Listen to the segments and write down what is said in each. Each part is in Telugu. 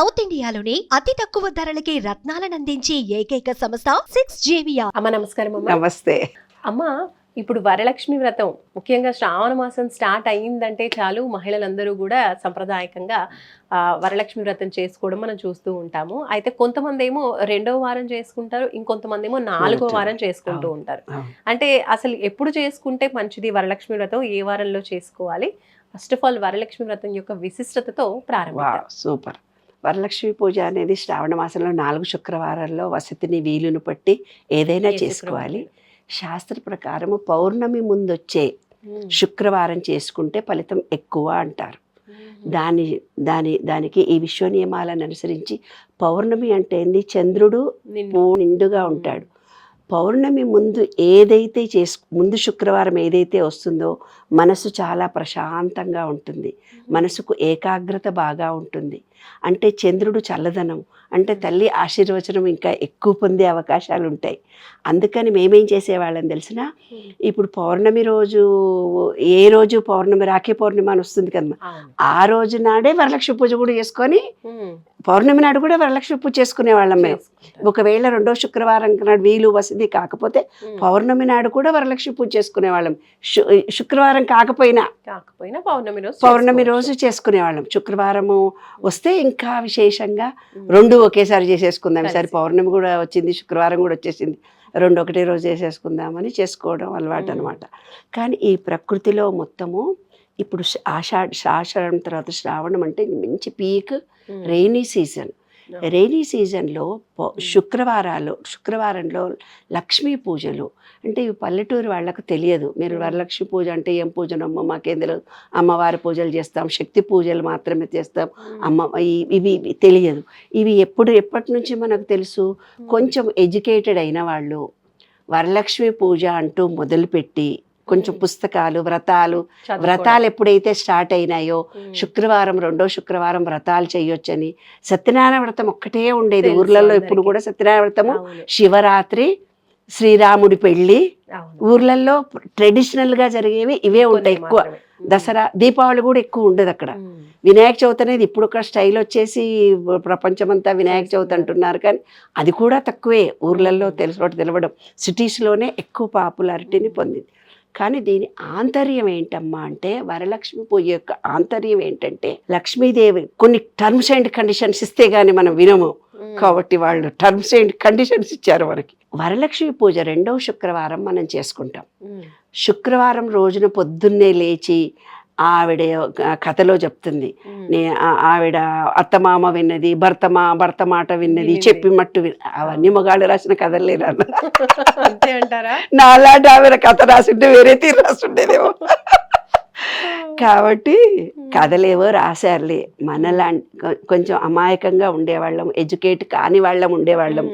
సౌత్ ఇండియాలోని అతి తక్కువ ధరలకి రత్నాలనందించే ఏకైక సంస్థ సిక్స్ జేవియా అమ్మ నమస్కారం అమ్మ. నమస్తే. అమ్మ ఇప్పుడు వరలక్ష్మి వ్రతం ముఖ్యంగా శ్రావణ మాసం స్టార్ట్ అయ్యిందంటే చాలు మహిళలందరూ కూడా సంప్రదాయకంగా వరలక్ష్మి వ్రతం చేసుకోవడం మనం చూస్తూ ఉంటాము. అయితే కొంతమంది ఏమో రెండో వారం చేసుకుంటారు ఇంకొంతమంది ఏమో నాలుగో. వారం చేసుకుంటూ. ఉంటారు. అంటే అసలు ఎప్పుడు చేసుకుంటే మంచిది వరలక్ష్మి వ్రతం ఏ వారంలో చేసుకోవాలి? ఫస్ట్ ఆఫ్ ఆల్ వరలక్ష్మి వ్రతం యొక్క విశిష్టతతో వా ప్రారంభిద్దాం సూపర్. వరలక్ష్మి పూజ అనేది శ్రావణ మాసంలో నాలుగు శుక్రవారాల్లో వసతిని వీలును పట్టి ఏదైనా చేసుకోవాలి? శాస్త్ర ప్రకారము పౌర్ణమి ముందొచ్చే. శుక్రవారం చేసుకుంటే ఫలితం ఎక్కువ అంటారు. దాని దాని దానికి ఈ విశ్వ నియమాలను అనుసరించి పౌర్ణమి అంటే ఏంది చంద్రుడు నిండుగా ఉంటాడు పౌర్ణమి ముందు ఏదైతే చేసు ముందు శుక్రవారం ఏదైతే వస్తుందో మనసు చాలా ప్రశాంతంగా ఉంటుంది మనసుకు ఏకాగ్రత బాగా ఉంటుంది అంటే చంద్రుడు చల్లదనం అంటే తల్లి ఆశీర్వచనం ఇంకా ఎక్కువ పొందే అవకాశాలు ఉంటాయి అందుకని మేమేం చేసేవాళ్ళం తెలిసిన. ఇప్పుడు పౌర్ణమి రోజు ఏ రోజు పౌర్ణమి రాఖీ పౌర్ణమి అని వస్తుంది కదా అవును. ఆ రోజు నాడే వరలక్ష్మి పూజ కూడా చేసుకొని. పౌర్ణమి నాడు కూడా వరలక్ష్మి పూజ చేసుకునే వాళ్ళం మేము. ఒకవేళ రెండో శుక్రవారం నాడు వీలు వసతి కాకపోతే. పౌర్ణమి నాడు కూడా వరలక్ష్మి పూజ చేసుకునేవాళ్ళం శు- శుక్రవారం కాకపోయినా కాకపోయినా పౌర్ణమి రోజు పౌర్ణమి. రోజు చేసుకునేవాళ్ళం శుక్రవారము వస్తే ఇంకా విశేషంగా. రెండు ఒకేసారి చేసేసుకుందాం ఈసారి. పౌర్ణమి కూడా వచ్చింది శుక్రవారం కూడా వచ్చేసింది రెండు ఒకటే రోజు చేసేసుకుందామని చేసుకోవడం అలవాటు. అనమాట కానీ ఈ ప్రకృతిలో మొత్తము ఇప్పుడు ఆషాఢ ఆషాఢం తర్వాత శ్రావణం అంటే మంచి పీక్. రెయినీ సీజన్ రెయినీ సీజన్లో ప- Mm. శుక్రవారాలు శుక్రవారంలో లక్ష్మీ పూజలు అంటే ఈ పల్లెటూరు వాళ్ళకు తెలియదు మీరు Mm. వరలక్ష్మి పూజ అంటే ఏం పూజనమ్మ మాకేం తెలియదు అమ్మవారి పూజలు చేస్తాం శక్తి పూజలు మాత్రమే చేస్తాం ఉమ్. అమ్మ ఇవి ఇవి తెలియదు ఇవి ఎప్పుడు ఎప్పటి నుంచి మనకు తెలుసు. కొంచెం ఎడ్యుకేటెడ్ అయిన వాళ్ళు వరలక్ష్మి పూజ అంటూ మొదలుపెట్టి కొంచెం. పుస్తకాలు వ్రతాలు. వ్రతాలు ఎప్పుడైతే స్టార్ట్ అయినాయో. శుక్రవారం రెండో శుక్రవారం వ్రతాలు చేయొచ్చని సత్యనారాయణ వ్రతం ఒక్కటే ఉండేది ఊర్లలో ఇప్పుడు. కూడా సత్యనారాయణ వ్రతము. శివరాత్రి శ్రీరాముడి పెళ్ళి అవును. ఊర్లలో ట్రెడిషనల్గా జరిగేవి ఇవే ఉంటాయి ఎక్కువ. దసరా దీపావళి కూడా ఎక్కువ ఉండదు అక్కడ. వినాయక చవితి అనేది ఇప్పుడు ఒక స్టైల్ వచ్చేసి ప్రపంచమంతా వినాయక చవితి అంటున్నారు కానీ అది కూడా తక్కువే ఊర్లలో. తెలుసుకోవడం తెలవడం సిటీస్లోనే ఎక్కువ పాపులారిటీని పొందింది కానీ దీని ఆంతర్యం ఏంటమ్మా అంటే వరలక్ష్మి పూజ యొక్క ఆంతర్యం ఏంటంటే లక్ష్మీదేవి కొన్ని టర్మ్స్ అండ్ కండిషన్స్ ఇస్తే గానీ మనం వినము. కాబట్టి వాళ్ళు టర్మ్స్ అండ్ కండిషన్స్ ఇచ్చారు మనకి వరలక్ష్మి పూజ రెండవ శుక్రవారం మనం చేసుకుంటాం. శుక్రవారం రోజున పొద్దున్నే లేచి ఆవిడ కథలో చెప్తుంది. నే ఆవిడ అత్తమామ విన్నది భర్త మా భర్త మాట విన్నది. చెప్పి మట్టు విన్ అవన్నీ మగాళ్ళు రాసిన కథలే అంతే అంటారా? నాలాంటి ఆవిడ కథ రాసింటే వేరే తీరు రాసుండేదేమో కాబట్టి కథలేవో రాశారులే. మనలా కొంచెం అమాయకంగా ఉండేవాళ్ళం ఎడ్యుకేట్ కాని వాళ్ళం ఉండేవాళ్ళం.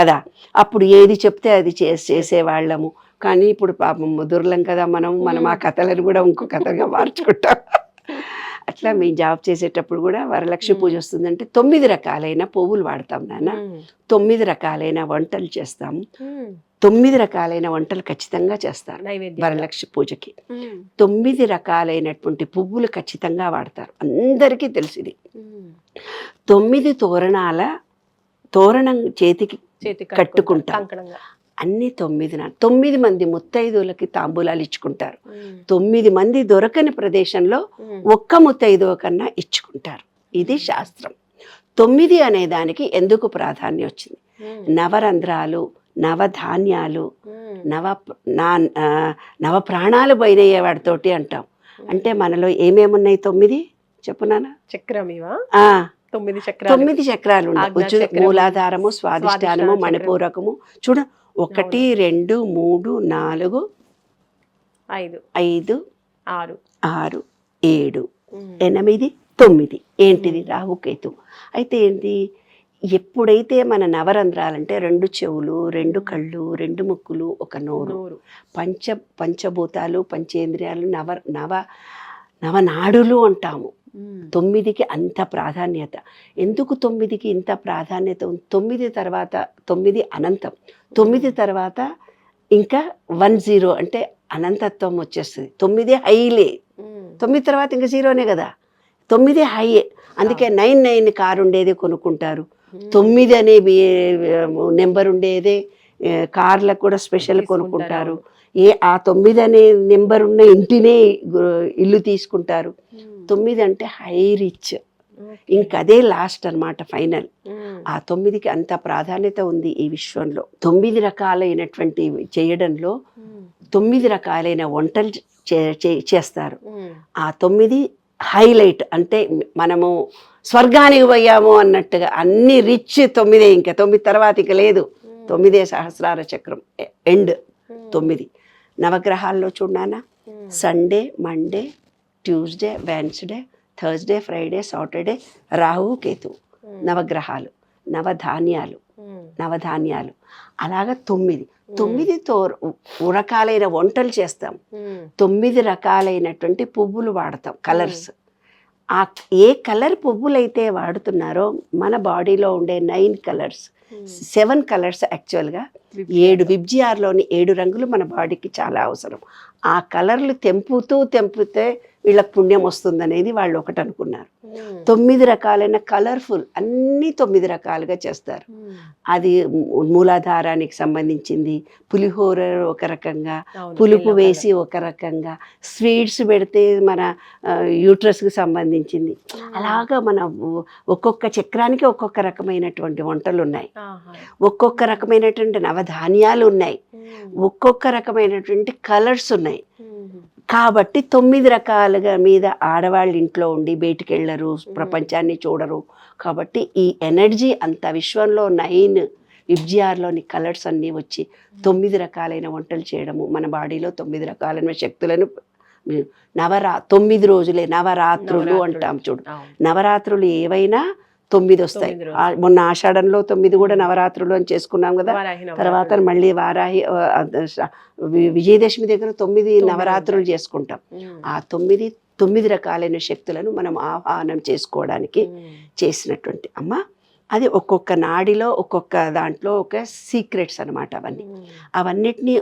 కదా. అప్పుడు ఏది చెప్తే అది చేసి చేసేవాళ్ళము. కానీ ఇప్పుడు పాపం ముదుర్లం కదా మనం మనం ఆ కథలను కూడా ఇంకో కథగా మార్చుకుంటాం అట్లా మేము జాబ్ చేసేటప్పుడు కూడా వరలక్ష్మి పూజ వస్తుందంటే తొమ్మిది రకాలైన పువ్వులు వాడతాం నాన్న. తొమ్మిది రకాలైన వంటలు చేస్తాం. తొమ్మిది రకాలైన వంటలు ఖచ్చితంగా చేస్తారు వరలక్ష్మి పూజకి. తొమ్మిది రకాలైనటువంటి పువ్వులు ఖచ్చితంగా వాడతారు అందరికీ తెలిసింది. తొమ్మిది తోరణాల తోరణం చేతికి చేతి కట్టుకుంటాం. అన్ని తొమ్మిది నా తొమ్మిది మంది ముత్తైదువులకి తాంబూలాలు ఇచ్చుకుంటారు. తొమ్మిది మంది దొరకని ప్రదేశంలో. ఒక్క ముత్తైదువ కన్నా ఇచ్చుకుంటారు. ఇది శాస్త్రం. తొమ్మిది అనే దానికి ఎందుకు ప్రాధాన్యం వచ్చింది. నవరంధ్రాలు నవధాన్యాలు. నవ నా నవ ప్రాణాలు పోయినయ్యే వాడితోటి అంటాం. అంటే మనలో ఏమేమున్నాయి తొమ్మిది? చెప్పునానా చక్రం ఇవా ఆ, తొమ్మిది చక్రాలు. తొమ్మిది చక్రాలు ఉన్నాయి. మూలాధారము స్వాదిష్టానము స్వాదిష్టాన మణిపూరకము. చూడ ఒకటి రెండు మూడు నాలుగు ఐదు. ఐదు ఆరు. ఆరు ఏడు. ఎనిమిది తొమ్మిది. ఏంటిది. రాహుకేతు? అయితే ఏంటి? ఎప్పుడైతే మన నవరంధ్రాలంటే రెండు చెవులు రెండు కళ్ళు రెండు ముక్కులు ఒక నోరు. పంచ పంచభూతాలు పంచేంద్రియాలు నవ నవ నవనాడులు అంటాము. తొమ్మిదికి అంత ప్రాధాన్యత. ఎందుకు తొమ్మిదికి ఇంత ప్రాధాన్యత? ఉంది తొమ్మిది తర్వాత తొమ్మిది అనంతం. తొమ్మిది తర్వాత ఇంకా వన్ జీరో అంటే అనంతత్వం వచ్చేస్తుంది. తొమ్మిది హైలే. తొమ్మిది తర్వాత ఇంకా జీరోనే కదా. తొమ్మిది హై అందుకే నైన్ నైన్ కారు ఉండేదే కొనుక్కుంటారు. తొమ్మిది అనే నెంబర్ ఉండేదే కార్లకు కూడా స్పెషల్ కొనుక్కుంటారు. ఏ ఆ తొమ్మిది అనే నెంబర్ ఉన్న ఇంటినే ఇల్లు తీసుకుంటారు. తొమ్మిది అంటే హై రిచ్. ఇంక అదే లాస్ట్ అన్నమాట ఫైనల్. ఆ తొమ్మిదికి అంత ప్రాధాన్యత ఉంది ఈ విశ్వంలో. తొమ్మిది రకాలైనటువంటి చేయడంలో తొమ్మిది రకాలైన వంటలు చేస్తారు. ఆ తొమ్మిది హైలైట్ అంటే మనము స్వర్గానికి పోయాము అన్నట్టుగా అన్ని రిచ్ తొమ్మిదే ఇంకా. తొమ్మిది తర్వాత ఇక లేదు. తొమ్మిదే సహస్రార చక్రం ఎండ్ తొమ్మిది. నవగ్రహాల్లో చూడానా Sunday Monday Tuesday Wednesday Thursday Friday Saturday Rahu Ketu. నవగ్రహాలు నవధాన్యాలు నవధాన్యాలు. అలాగ తొమ్మిది. తొమ్మిది తో రకాలైన వంటలు చేస్తాం. తొమ్మిది రకాలైనటువంటి పువ్వులు వాడతాం కలర్స్. ఆ ఏ కలర్ పువ్వులైతే వాడుతున్నారో మన బాడీలో ఉండే నైన్ కలర్స్ సెవెన్ కలర్స్ యాక్చువల్గా ఏడు విబ్జిఆర్లోని ఏడు రంగులు మన బాడీకి చాలా అవసరం. ఆ కలర్లు తెంపుతూ తెంపితే వీళ్ళకి పుణ్యం వస్తుందనేది వాళ్ళు ఒకటి అనుకున్నారు. తొమ్మిది రకాలైన కలర్ఫుల్ అన్నీ తొమ్మిది రకాలుగా చేస్తారు. అది మూలాధారానికి సంబంధించింది పులిహోర ఒక రకంగా పులుపు వేసి ఒక రకంగా స్వీట్స్ పెడితే మన యూట్రస్కి సంబంధించింది. అలాగా మన ఒక్కొక్క చక్రానికి ఒక్కొక్క రకమైనటువంటి వంటలు ఉన్నాయి ఒక్కొక్క రకమైనటువంటి నవధాన్యాలు ఉన్నాయి ఒక్కొక్క రకమైనటువంటి కలర్స్ ఉన్నాయి. కాబట్టి తొమ్మిది రకాలుగా మీద ఆడవాళ్ళ ఇంట్లో ఉండి బయటికి వెళ్ళరు ప్రపంచాన్ని చూడరు. కాబట్టి ఈ ఎనర్జీ అంత విశ్వంలో నైన్ విబ్జిఆర్లోని కలర్స్ అన్నీ వచ్చి తొమ్మిది రకాలైన వంటలు చేయడము. మన బాడీలో తొమ్మిది రకాలైన శక్తులను నవరా తొమ్మిది రోజులే నవరాత్రులు నవరాత్రులు. అంటాం చూడు. నవరాత్రులు ఏవైనా తొమ్మిది వస్తాయి. మొన్న ఆషాఢంలో తొమ్మిది కూడా నవరాత్రులు అని చేసుకున్నాం కదా. తర్వాత మళ్ళీ వారాహి విజయదశమి దగ్గర తొమ్మిది నవరాత్రులు చేసుకుంటాం. ఆ తొమ్మిది తొమ్మిది రకాలైన శక్తులను మనం ఆహ్వానం చేసుకోవడానికి చేసినటువంటి అమ్మ అది ఒక్కొక్క నాడిలో ఒక్కొక్క దాంట్లో ఒక సీక్రెట్స్ అన్నమాట అవన్నీ. అవన్నిటిని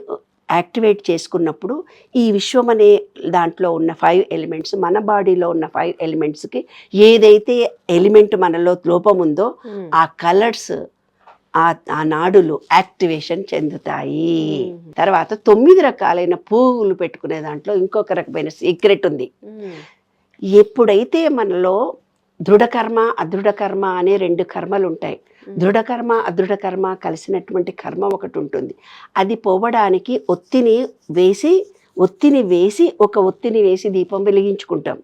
యాక్టివేట్ చేసుకున్నప్పుడు ఈ విశ్వం అనే దాంట్లో ఉన్న ఫైవ్ ఎలిమెంట్స్ మన బాడీలో ఉన్న ఫైవ్ ఎలిమెంట్స్కి ఏదైతే ఎలిమెంట్ మనలో లోపం ఉందో ఆ కలర్స్ ఆ ఆ నాడులు యాక్టివేషన్ చెందుతాయి. తర్వాత తొమ్మిది రకాలైన పువ్వులు పెట్టుకునే దాంట్లో ఇంకొక రకమైన సీక్రెట్ ఉంది. ఎప్పుడైతే మనలో దృఢకర్మ అదృఢకర్మ అనే రెండు కర్మలు ఉంటాయి దృఢకర్మ అదృఢకర్మ కలిసినటువంటి కర్మ ఒకటి ఉంటుంది. అది పోవడానికి ఒత్తిని వేసి ఒత్తిని వేసి ఒక ఒత్తిని వేసి దీపం వెలిగించుకుంటాం.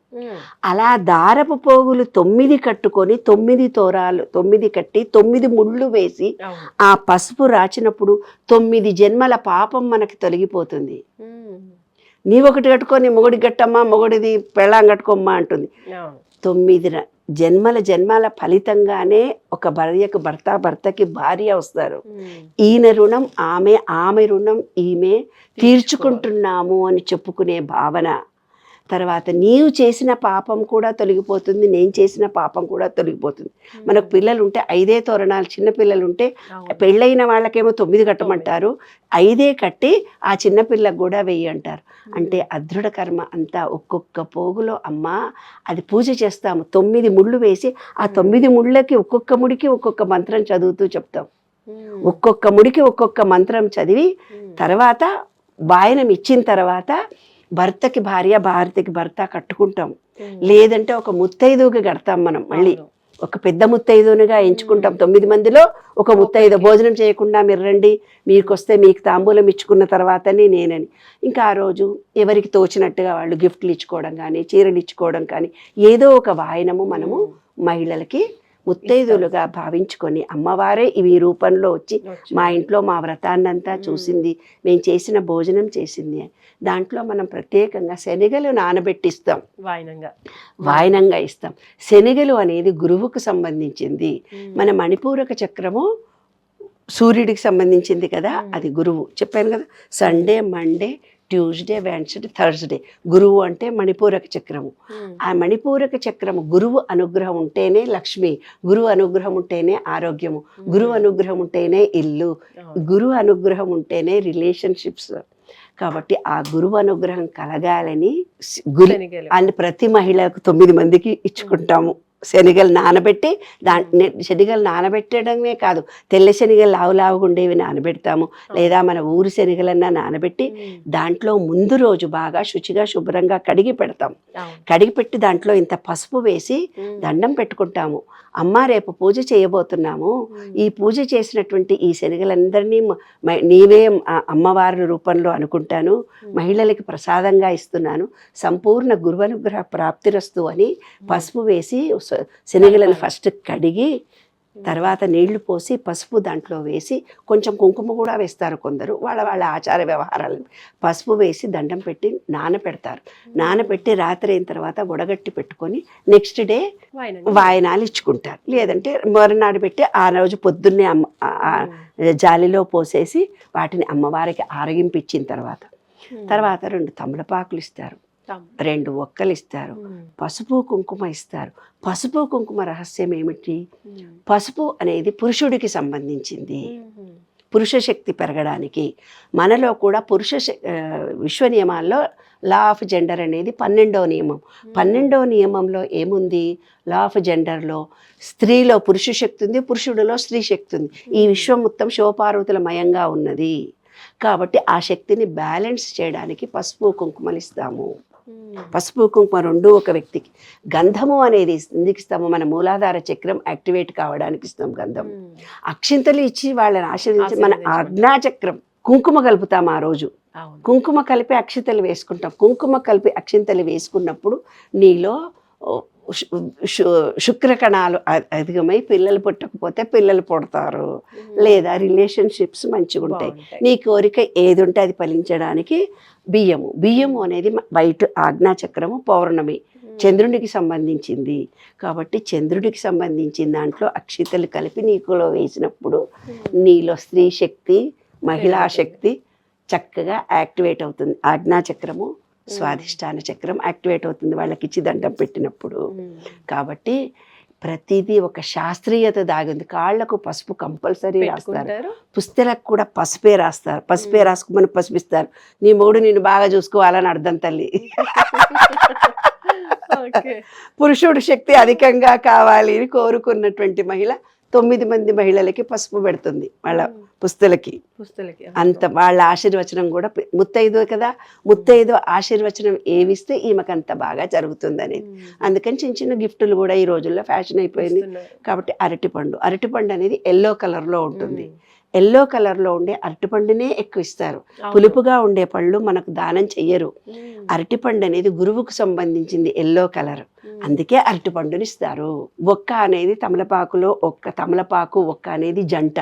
అలా దారపు పోగులు తొమ్మిది కట్టుకొని తొమ్మిది తోరాలు తొమ్మిది కట్టి తొమ్మిది ముళ్ళు వేసి ఆ పసుపు రాచినప్పుడు తొమ్మిది జన్మల పాపం మనకి తొలగిపోతుంది. నీవొకటి కట్టుకొని మొగుడి గట్టమ్మా మొగుడిది పెళ్ళాం కట్టుకోమ్మా అంటుంది. తొమ్మిది జన్మల జన్మల ఫలితంగానే ఒక భార్యకు భర్త భర్తకి భార్య వస్తారు. ఈయన రుణం ఆమె ఆమె రుణం ఈమె తీర్చుకుంటున్నాము అని చెప్పుకునే భావన. తర్వాత నీవు చేసిన పాపం కూడా తొలగిపోతుంది నేను చేసిన పాపం కూడా తొలగిపోతుంది. మనకు పిల్లలు ఉంటే ఐదే తోరణాలు చిన్న పిల్లలు ఉంటే పెళ్ళైన వాళ్ళకేమో తొమ్మిది కట్టమంటారు ఐదే కట్టి ఆ చిన్న పిల్లకు కూడా వెయ్యి అంటారు. అంటే అదృఢ కర్మ అంతా ఒక్కొక్క పోగులో అమ్మ అది పూజ చేస్తాము. తొమ్మిది ముళ్ళు వేసి ఆ తొమ్మిది ముళ్ళకి ఒక్కొక్క ముడికి ఒక్కొక్క మంత్రం చదువుతూ చెప్తాం. ఒక్కొక్క ముడికి ఒక్కొక్క మంత్రం చదివి తర్వాత బాయనం ఇచ్చిన తర్వాత భర్తకి భార్య భార్యకి భర్త కట్టుకుంటాం లేదంటే ఒక ముత్తైదుగా కడతాం మనం మళ్ళీ. ఒక పెద్ద ముత్తైదునుగా ఎంచుకుంటాం. తొమ్మిది మందిలో ఒక ముత్తైదు భోజనం చేయకుండా మీరు రండి మీకు వస్తే మీకు తాంబూలం ఇచ్చుకున్న తర్వాతనే నేనని. ఇంకా ఆ రోజు ఎవరికి తోచినట్టుగా వాళ్ళు గిఫ్ట్లు ఇచ్చుకోవడం కానీ చీరలు ఇచ్చుకోవడం కానీ ఏదో ఒక వాయనము మనము మహిళలకి ముత్తైదులుగా భావించుకొని అమ్మవారే ఇవి రూపంలో వచ్చి మా ఇంట్లో మా వ్రతాన్నంతా చూసింది. మేము చేసిన భోజనం చేసింది. అని. దాంట్లో మనం ప్రత్యేకంగా శనగలు నానబెట్టిస్తాం. వాయినంగా. వాయనంగా ఇస్తాం. శనగలు అనేది గురువుకు సంబంధించింది. మన మణిపూరక చక్రము సూర్యుడికి సంబంధించింది కదా అది గురువు. చెప్పాను కదా Sunday Monday Tuesday Wednesday Thursday. గురువు అంటే మణిపూరక చక్రము. ఆ మణిపూరక చక్రము గురువు అనుగ్రహం ఉంటేనే లక్ష్మి గురువు అనుగ్రహం ఉంటేనే ఆరోగ్యము గురువు అనుగ్రహం ఉంటేనే ఇల్లు గురువు అనుగ్రహం ఉంటేనే రిలేషన్షిప్స్. కాబట్టి ఆ గురువు అనుగ్రహం కలగాలని గురు. అని ప్రతి మహిళకు తొమ్మిది మందికి ఇచ్చుకుంటాము. శనగలు నానబెట్టి దా శనగలు నానబెట్టడమే కాదు తెల్ల శనగలు లావు లావుగా ఉండేవి నానబెడతాము. లేదా మన ఊరి శనగలన్నా నానబెట్టి దాంట్లో ముందు రోజు బాగా శుచిగా శుభ్రంగా కడిగి పెడతాం కడిగి పెట్టి దాంట్లో ఇంత పసుపు వేసి దండం పెట్టుకుంటాము. అమ్మ రేపు పూజ చేయబోతున్నాము. ఈ పూజ చేసినటువంటి ఈ శనగలందరినీ నీవే ఆ అమ్మవారి రూపంలో అనుకుంటాను. మహిళలకి ప్రసాదంగా ఇస్తున్నాను. సంపూర్ణ గురువనుగ్రహ ప్రాప్తిరస్తు అని పసుపు వేసి శనగలను ఫస్ట్ కడిగి తర్వాత నీళ్ళు పోసి పసుపు దాంట్లో వేసి కొంచెం కుంకుమ కూడా వేస్తారు కొందరు. వాళ్ళ వాళ్ళ ఆచార వ్యవహారాలు. పసుపు వేసి దండం పెట్టి నానపెడతారు. నానబెట్టి రాత్రి అయిన తర్వాత వడగట్టి పెట్టుకొని నెక్స్ట్ డే వాయనాలు. ఇచ్చుకుంటారు. లేదంటే మరునాడు పెట్టి ఆ రోజు పొద్దున్నే అమ్మ జాలిలో పోసేసి వాటిని అమ్మవారికి ఆరగింపిచ్చిన తర్వాత. తర్వాత రెండు తమలపాకులు ఇస్తారు. రెండు ఒక్కలు ఇస్తారు. పసుపు కుంకుమ ఇస్తారు. పసుపు కుంకుమ రహస్యం ఏమిటి? పసుపు అనేది పురుషుడికి సంబంధించింది. పురుష శక్తి పెరగడానికి. మనలో కూడా పురుష విశ్వ నియమాల్లో లా ఆఫ్ జెండర్ అనేది పన్నెండవ నియమం. పన్నెండవ నియమంలో ఏముంది? లా ఆఫ్ జెండర్లో స్త్రీలో పురుష శక్తి ఉంది పురుషుడిలో స్త్రీ శక్తి ఉంది. ఈ విశ్వం మొత్తం శివపార్వతుల మయంగా ఉన్నది. కాబట్టి ఆ శక్తిని బ్యాలెన్స్ చేయడానికి పసుపు కుంకుమలు ఇస్తాము. పసుపు కుంకుమ రెండు ఒక వ్యక్తికి. గంధము అనేది ఎందుకు ఇస్తాము. మన మూలాధార చక్రం యాక్టివేట్ కావడానికి ఇస్తాం గంధం అక్షింతలు ఇచ్చి వాళ్ళని ఆశ్రదించి మన. ఆజ్ఞాచక్రం కుంకుమ కలుపుతాం ఆ రోజు. కుంకుమ కలిపి అక్షింతలు వేసుకుంటాం. కుంకుమ కలిపి అక్షింతలు వేసుకున్నప్పుడు నీలో ఓ, శు- శు- శుక్ర కణాలు అ- అధికమై పిల్లలు పుట్టకపోతే పిల్లలు పుడతారు. లేదా రిలేషన్షిప్స్ మంచిగా ఉంటాయి. నీ కోరిక ఏది ఉంటే అది ఫలించడానికి బియ్యము. బియ్యము అనేది బయట ఆజ్ఞాచక్రము పౌర్ణమి. చంద్రునికి సంబంధించింది. కాబట్టి చంద్రుడికి సంబంధించిన దాంట్లో అక్షితలు కలిపి నీకులో వేసినప్పుడు నీలో స్త్రీ శక్తి మహిళా శక్తి చక్కగా యాక్టివేట్ అవుతుంది. ఆజ్ఞాచక్రము స్వాధిష్టాన చక్రం యాక్టివేట్ అవుతుంది. వాళ్ళకి ఇచ్చి దండం పెట్టినప్పుడు. కాబట్టి ప్రతిదీ ఒక శాస్త్రీయత దాగింది. కాళ్ళకు పసుపు కంపల్సరీ రాస్తారు. పుస్తలకు కూడా పసుపే రాస్తారు. పసుపే రాసుకోమని పసుపిస్తారు. నీ మూడు నిన్ను బాగా చూసుకోవాలని అర్థం తల్లి. పురుషుడు శక్తి అధికంగా కావాలి అని కోరుకున్నటువంటి మహిళ తొమ్మిది మంది మహిళలకి పసుపు పెడుతుంది. వాళ్ళ పుస్తలకి. పుస్తలకి అంత వాళ్ళ ఆశీర్వచనం కూడా ముత్తైదు కదా ముత్తైదు ఆశీర్వచనం ఏమిస్తే ఈమెకు అంత బాగా జరుగుతుంది అనేది అందుకని చిన్న చిన్న గిఫ్టులు కూడా ఈ రోజుల్లో ఫ్యాషన్ అయిపోయింది. కాబట్టి అరటిపండు అరటిపండు అనేది ఎల్లో కలర్లో ఉంటుంది. ఎల్లో కలర్లో ఉండే అరటిపండునే ఎక్కువ ఇస్తారు. పులుపుగా ఉండే పళ్ళు మనకు దానం చెయ్యరు. అరటిపండు అనేది గురువుకు సంబంధించింది ఎల్లో కలర్. అందుకే అరటిపండుని ఇస్తారు. ఒక్క అనేది తమలపాకులో ఒక్క తమలపాకు ఒక్క అనేది జంట.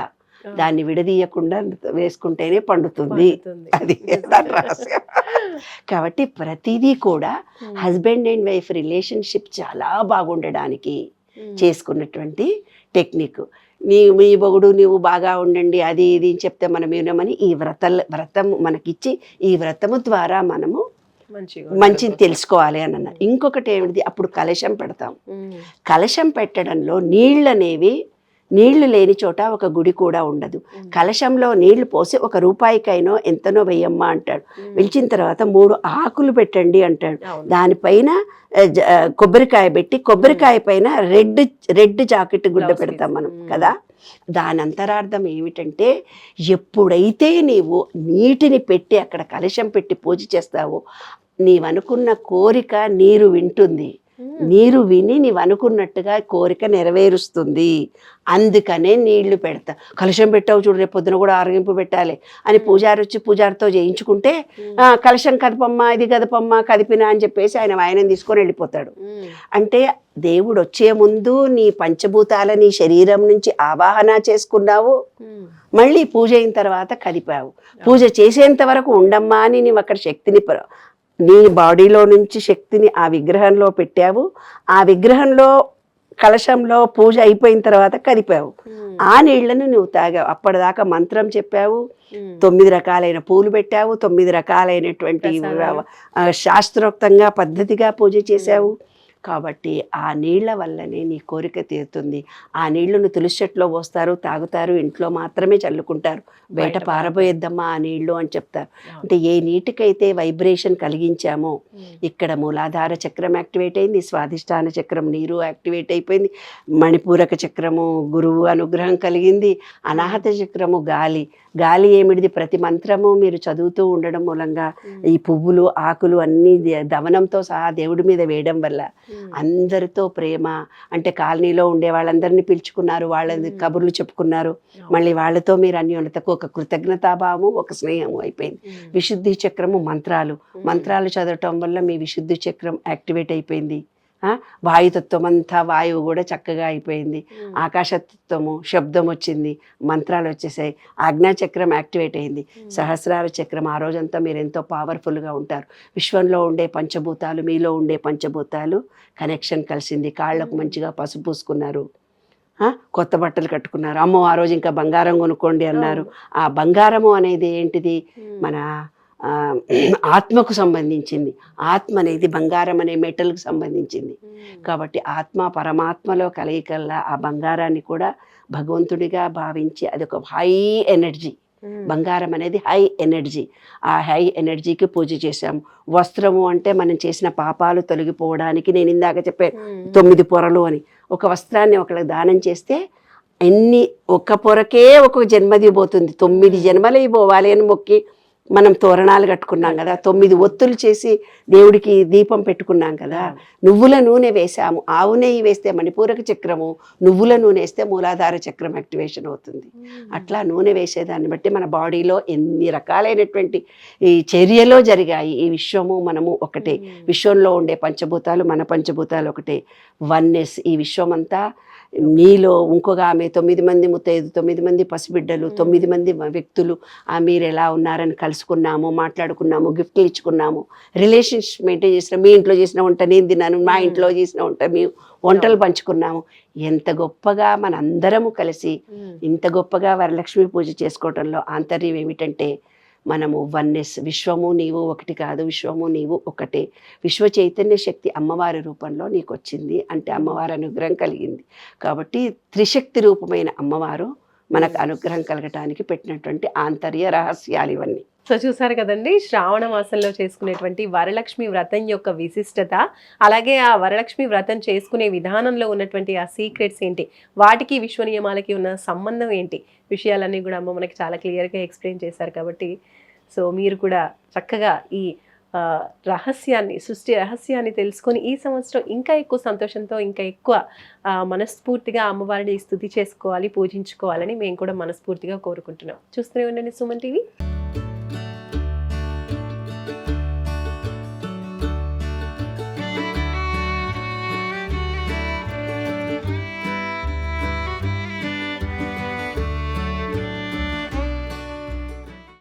దాన్ని విడదీయకుండా వేసుకుంటేనే పండుతుంది. అది రహస్యం. కాబట్టి ప్రతిదీ కూడా హస్బెండ్ అండ్ వైఫ్ రిలేషన్షిప్ చాలా బాగుండడానికి చేసుకున్నటువంటి టెక్నిక్. నీ మీ బొగుడు నీవు బాగా ఉండండి అది ఇది అని చెప్తే మనం వినమని ఈ వ్రతల్ వ్రతం మనకిచ్చి ఈ వ్రతము ద్వారా మనము మంచిని తెలుసుకోవాలి అని అన్నారు. ఇంకొకటి ఏమిటి అప్పుడు కలశం పెడతాం. కలశం పెట్టడంలో నీళ్ళు అనేవి నీళ్ళు లేని చోట ఒక గుడి కూడా ఉండదు. కలశంలో నీళ్ళు పోసి ఒక రూపాయికైనో ఎంతనో వెయ్యమ్మా అంటాడు. పిలిచిన తర్వాత మూడు ఆకులు పెట్టండి అంటాడు. దానిపైన కొబ్బరికాయ పెట్టి కొబ్బరికాయ పైన రెడ్ రెడ్ జాకెట్ గుడ్డ పెడతాం మనం. కదా? దాని అంతరార్థం ఏమిటంటే ఎప్పుడైతే నీవు నీటిని పెట్టి అక్కడ కలశం పెట్టి పూజ చేస్తావో నీవనుకున్న కోరిక నీరు వింటుంది. నీరు విని నీవు అనుకున్నట్టుగా కోరిక నెరవేరుస్తుంది. అందుకనే నీళ్ళు పెడతా. కలశం పెట్టావు చూడు రేపు పొద్దున కూడా ఆరగింపు పెట్టాలి అని పూజారి వచ్చి పూజారితో చేయించుకుంటే "ఆ, కలశం కదపమ్మా ఇది కదపమ్మా కదిపినా అని చెప్పేసి ఆయన వాయనం తీసుకొని వెళ్ళిపోతాడు. అంటే దేవుడు వచ్చే ముందు నీ పంచభూతాల నీ శరీరం నుంచి ఆవాహన చేసుకున్నావు. మళ్ళీ పూజ అయిన తర్వాత కదిపావు పూజ చేసేంత వరకు ఉండమ్మా అని నీవు అక్కడ శక్తిని నీ బాడీలో నుంచి శక్తిని ఆ విగ్రహంలో పెట్టావు. ఆ విగ్రహంలో కలశంలో పూజ అయిపోయిన తర్వాత కదిపావు. ఆ నీళ్ళను నువ్వు తాగావు. అప్పటిదాకా మంత్రం చెప్పావు. తొమ్మిది రకాలైన పూలు పెట్టావు. తొమ్మిది రకాలైనటువంటి శాస్త్రోక్తంగా పద్ధతిగా పూజ చేశావు. కాబట్టి ఆ నీళ్ళ వల్లనే నీ కోరిక తీరుతుంది. ఆ నీళ్ళను తులసి చెట్లో పోస్తారు తాగుతారు ఇంట్లో మాత్రమే చల్లుకుంటారు. బయట పారబోయేద్దమ్మా ఆ నీళ్ళు అని చెప్తారు. అంటే ఏ నీటికైతే వైబ్రేషన్ కలిగించామో ఇక్కడ మూలాధార చక్రం యాక్టివేట్ అయింది స్వాధిష్టాన చక్రం నీరు యాక్టివేట్ అయిపోయింది మణిపూరక చక్రము గురువు అనుగ్రహం కలిగింది అనాహత చక్రము గాలి. గాలి ఏమిటిది? ప్రతి మంత్రము మీరు చదువుతూ ఉండడం మూలంగా ఈ పువ్వులు ఆకులు అన్నీ దవనంతో సహా దేవుడి మీద వేయడం వల్ల అందరితో ప్రేమ అంటే కాలనీలో ఉండే వాళ్ళందరినీ పిలుచుకున్నారు వాళ్ళ. కబుర్లు చెప్పుకున్నారు. మళ్ళీ వాళ్ళతో మీరు అన్యోన్యతకు ఒక కృతజ్ఞతాభావము ఒక స్నేహము అయిపోయింది. విశుద్ధి చక్రము మంత్రాలు. మంత్రాలు చదవటం వల్ల మీ విశుద్ధి చక్రం యాక్టివేట్ అయిపోయింది. వాయుతత్వం అంతా వాయువు కూడా చక్కగా అయిపోయింది. ఆకాశతత్వము శబ్దం వచ్చింది మంత్రాలు వచ్చేసాయి ఆజ్ఞా చక్రం యాక్టివేట్ అయింది. సహస్రార చక్రం ఆ రోజంతా మీరు ఎంతో పవర్ఫుల్గా ఉంటారు. విశ్వంలో ఉండే పంచభూతాలు మీలో ఉండే పంచభూతాలు కనెక్షన్ కలిసింది. కాళ్ళకు మంచిగా పసుపు పూసుకున్నారు. కొత్త బట్టలు కట్టుకున్నారు. అమ్మో ఆ రోజు ఇంకా బంగారం కొనుక్కోండి అన్నారు. ఆ బంగారము అనేది ఏంటిది? మన ఆత్మకు సంబంధించింది. ఆత్మ అనేది బంగారం అనే మెటల్కి సంబంధించింది. కాబట్టి ఆత్మ పరమాత్మలో కలయికల్లా ఆ బంగారాన్ని కూడా భగవంతుడిగా భావించి అది ఒక హై ఎనర్జీ. బంగారం అనేది హై ఎనర్జీ. ఆ హై ఎనర్జీకి పూజ చేశాము వస్త్రము అంటే మనం చేసిన పాపాలు తొలగిపోవడానికి నేను ఇందాక చెప్పాను తొమ్మిది పొరలు అని. ఒక వస్త్రాన్ని ఒకళ్ళకి దానం చేస్తే ఎన్ని ఒక్క పొరకే ఒక జన్మది పోతుంది. తొమ్మిది జన్మలు పోవాలి అని మొక్కి మనం తోరణాలు కట్టుకున్నాం కదా తొమ్మిది ఒత్తులు చేసి దేవుడికి దీపం పెట్టుకున్నాం కదా నువ్వుల నూనె వేసాము ఆవు నెయ్యి వేస్తే మణిపూరక చక్రము నువ్వుల నూనె వేస్తే మూలాధార చక్రం యాక్టివేషన్ అవుతుంది. అట్లా నూనె వేసేదాన్ని బట్టి మన బాడీలో ఎన్ని రకాలైనటువంటి ఈ చర్యలో జరిగాయి. ఈ విశ్వము మనము ఒకటే. విశ్వంలో ఉండే పంచభూతాలు మన పంచభూతాలు ఒకటే. వన్నెస్ ఈ విశ్వమంతా నీలో ఇంకొక ఆమె తొమ్మిది మంది ముత్తైదు తొమ్మిది మంది పసిబిడ్డలు మ్మ్. తొమ్మిది మంది వ్యక్తులు ఆ మీరు ఎలా ఉన్నారని కలుసుకున్నాము మాట్లాడుకున్నాము గిఫ్ట్లు ఇచ్చుకున్నాము. రిలేషన్షిప్ మెయింటైన్ చేసిన మీ ఇంట్లో చేసిన వంట నేను తిన్నాను మా. ఇంట్లో చేసిన వంట మేము వంటలు పంచుకున్నాము. ఎంత గొప్పగా మనందరము కలిసి ఇంత గొప్పగా వరలక్ష్మి పూజ చేసుకోవడంలో ఆంతర్యం ఏమిటంటే మనము వన్నెస్ విశ్వము నీవు ఒకటి కాదు విశ్వము నీవు ఒకటే. విశ్వ చైతన్య శక్తి అమ్మవారి రూపంలో నీకు వచ్చింది అంటే అమ్మవారి అనుగ్రహం కలిగింది. కాబట్టి త్రిశక్తి రూపమైన అమ్మవారు మనకు అనుగ్రహం కలగటానికి పెట్టినటువంటి ఆంతర్య రహస్యాలు ఇవన్నీ. సో చూసారు కదండి శ్రావణ మాసంలో చేసుకునేటువంటి వరలక్ష్మి వ్రతం యొక్క విశిష్టత అలాగే ఆ వరలక్ష్మి వ్రతం చేసుకునే విధానంలో ఉన్నటువంటి ఆ సీక్రెట్స్ ఏంటి వాటికి విశ్వ నియమాలకి ఉన్న సంబంధం ఏంటి విషయాలన్నీ కూడా అమ్మ మనకి చాలా క్లియర్గా ఎక్స్ప్లెయిన్ చేశారు కాబట్టి సో మీరు కూడా చక్కగా ఈ రహస్యాన్ని సృష్టి రహస్యాన్ని తెలుసుకొని ఈ సంవత్సరం ఇంకా ఎక్కువ సంతోషంతో ఇంకా ఎక్కువ మనస్ఫూర్తిగా అమ్మవారిని స్థుతి చేసుకోవాలి పూజించుకోవాలని మేము కూడా మనస్ఫూర్తిగా కోరుకుంటున్నాం. చూస్తూనే ఉండండి సుమన్ టీవీ.